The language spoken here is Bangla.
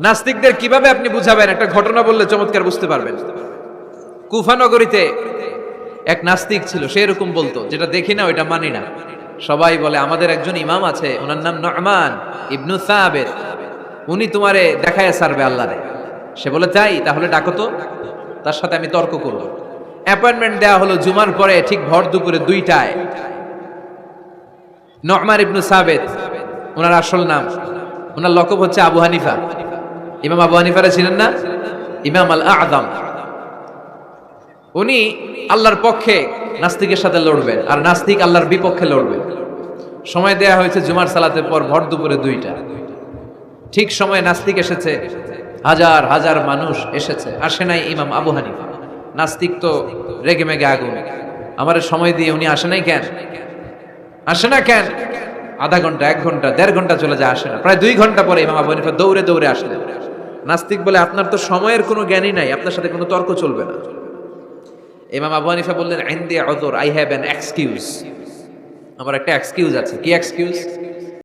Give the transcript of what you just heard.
নাস্তিকদের কীভাবে আপনি বুঝাবেন? একটা ঘটনা বললে চমৎকার বুঝতে পারবেন। কুফানগরীতে এক নাস্তিক ছিল, সে এরকম বলতো, যেটা দেখি না, ওইটা মানি না। সবাই বলে, আমাদের একজন ইমাম আছে, ওনার নাম নরমান ইবনু সাহাবের উনি তোমারে দেখায় সারবে আল্লাহরে। সে বলে তাই তাহলে ডাকো তো। তার সাথে আমি তর্ক করব। অ্যাপয়েন্টমেন্ট দেওয়া হলো জুমার পরে, ঠিক ভর দুপুরে দুইটায়। নরমান ইবনু সাবেদ ওনার আসল নাম, ওনার লকব হচ্ছে আবু হানিফা। ইমাম আবু হানিফারা ছিলেন না? ইমাম আল আদম উনি আল্লাহর পক্ষে নাস্তিকের সাথে লড়বেন আর নাস্তিক আল্লাহর বিপক্ষে লড়বেন সময় দেয়া হয়েছে জুমার সালাতের পর ভর দুপুরে দুইটা। ঠিক সময় নাস্তিক এসেছে, হাজার হাজার মানুষ এসেছে। আসে নাই ইমাম আবু হানিফা। নাস্তিক তো রেগে মেগে আগুন। আমার সময় দিয়ে উনি আসে নাই কেন? আসে না কেন? আধা ঘণ্টা, এক ঘণ্টা, দেড় ঘণ্টা চলে যায়, আসে না। প্রায় দুই ঘণ্টা পরে ইমাম আবু হানিফা দৌড়ে দৌড়ে আসলেন। নাস্তিক বলে আপনার তো সময়ের কোনো জ্ঞানই নাই, আপনার সাথে কোনো তর্ক চলবে না। ইমাম আবু হানিফা বললেন আইন আই হ্যাভ অ্যান এক্সকিউজ আমার একটা এক্সকিউজ আছে। কি এক্সকিউজ